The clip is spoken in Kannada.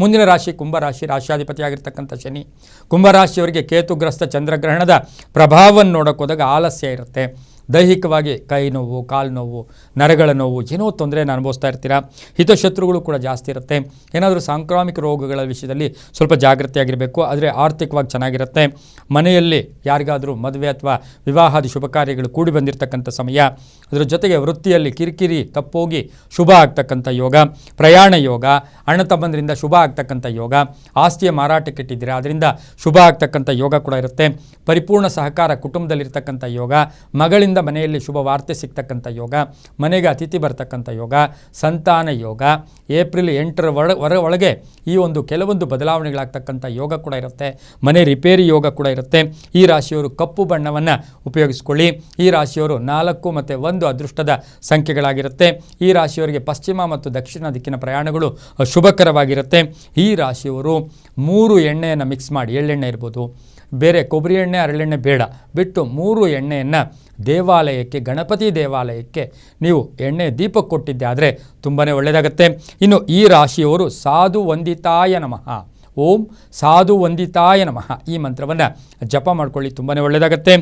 ಮುಂದಿನ ರಾಶಿ ಕುಂಭರಾಶಿ ರಾಶಿಯಾಧಿಪತಿಯಾಗಿರ್ತಕ್ಕಂಥ ಶನಿ. ಕುಂಭರಾಶಿಯವರಿಗೆ ಕೇತುಗ್ರಸ್ತ ಚಂದ್ರಗ್ರಹಣದ ಪ್ರಭಾವವನ್ನು ನೋಡೋಕ್ಕೋದಾಗ ಆಲಸ್ಯ ಇರುತ್ತೆ. ದೈಹಿಕವಾಗಿ ಕೈ ನೋವು, ಕಾಲು ನೋವು, ನರಗಳ ನೋವು, ಏನೋ ತೊಂದರೆಯನ್ನು ಅನುಭವಿಸ್ತಾ ಇರ್ತೀರಾ? ಹಿತಶತ್ರುಗಳು ಕೂಡ ಜಾಸ್ತಿ ಇರುತ್ತೆ. ಏನಾದರೂ ಸಾಂಕ್ರಾಮಿಕ ರೋಗಗಳ ವಿಷಯದಲ್ಲಿ ಸ್ವಲ್ಪ ಜಾಗೃತಿಯಾಗಿರಬೇಕು ಆದರೆ ಆರ್ಥಿಕವಾಗಿ ಚೆನ್ನಾಗಿರುತ್ತೆ. ಮನೆಯಲ್ಲಿ ಯಾರಿಗಾದರೂ ಮದುವೆ ಅಥವಾ ವಿವಾಹದ ಶುಭ ಕಾರ್ಯಗಳು ಕೂಡಿ ಬಂದಿರತಕ್ಕಂಥ ಸಮಯ, ಅದರ ಜೊತೆಗೆ ವೃತ್ತಿಯಲ್ಲಿ ಕಿರಿಕಿರಿ, ತಪ್ಪೋಗಿ ಶುಭ ಆಗ್ತಕ್ಕಂಥ ಯೋಗ, ಪ್ರಯಾಣ ಯೋಗ, ಅಣ್ಣ ತಮ್ಮಂದರಿಂದ ಶುಭ ಆಗ್ತಕ್ಕಂಥ ಯೋಗ, ಆಸ್ತಿಯ ಮಾರಾಟಕ್ಕೆ ಇಟ್ಟಿದ್ದೀರಾ ಅದರಿಂದ ಶುಭ ಆಗ್ತಕ್ಕಂಥ ಯೋಗ ಕೂಡ ಇರುತ್ತೆ. ಪರಿಪೂರ್ಣ ಸಹಕಾರ ಕುಟುಂಬದಲ್ಲಿರ್ತಕ್ಕಂಥ ಯೋಗ, ಮಗಳಿಂದ ಮನೆಯಲ್ಲಿ ಶುಭ ವಾರ್ತೆ ಸಿಗ್ತಕ್ಕಂಥ ಯೋಗ, ಮನೆಗೆ ಅತಿಥಿ ಬರ್ತಕ್ಕಂಥ ಯೋಗ, ಸಂತಾನ ಯೋಗ, ಏಪ್ರಿಲ್ ಎಂಟರ ಒಳ ಹೊರ ಒಳಗೆ ಈ ಒಂದು ಕೆಲವೊಂದು ಬದಲಾವಣೆಗಳಾಗ್ತಕ್ಕಂಥ ಯೋಗ ಕೂಡ ಇರುತ್ತೆ. ಮನೆ ರಿಪೇರಿ ಯೋಗ ಕೂಡ ಇರುತ್ತೆ. ಈ ರಾಶಿಯವರು ಕಪ್ಪು ಬಣ್ಣವನ್ನು ಉಪಯೋಗಿಸ್ಕೊಳ್ಳಿ. ಈ ರಾಶಿಯವರು ನಾಲ್ಕು ಮತ್ತು ಒಂದು ಅದೃಷ್ಟದ ಸಂಖ್ಯೆಗಳಾಗಿರುತ್ತೆ. ಈ ರಾಶಿಯವರಿಗೆ ಪಶ್ಚಿಮ ಮತ್ತು ದಕ್ಷಿಣ ದಿಕ್ಕಿನ ಪ್ರಯಾಣಗಳು ಶುಭಕರವಾಗಿರುತ್ತೆ. ಈ ರಾಶಿಯವರು ಮೂರು ಎಣ್ಣೆಯನ್ನು ಮಿಕ್ಸ್ ಮಾಡಿ ಎಳ್ಳೆಣ್ಣೆ ಇರ್ಬೋದು. ಬೇರೆ ಕೊಬ್ಬರಿ ಎಣ್ಣೆ ಹರಳೆಣ್ಣೆ ಬೇಡ. ಬಿಟ್ಟು ಮೂರು ಎಣ್ಣೆಯನ್ನು ದೇವಾಲಯಕ್ಕೆ, ಗಣಪತಿ ದೇವಾಲಯಕ್ಕೆ ನೀವು ಎಣ್ಣೆ ದೀಪ ಕೊಟ್ಟಿದ್ದಾದರೆ ತುಂಬಾ ಒಳ್ಳೆಯದಾಗತ್ತೆ ಇನ್ನು ಈ ರಾಶಿಯವರು ಸಾಧು ವಂದಿತಾಯ ನಮಃ. ಓಂ ಸಾಧು ವಂದಿತಾಯ ನಮಃ. ಈ ಮಂತ್ರವನ್ನು ಜಪ ಮಾಡ್ಕೊಳ್ಳಿ ತುಂಬಾ ಒಳ್ಳೆಯದಾಗತ್ತೆ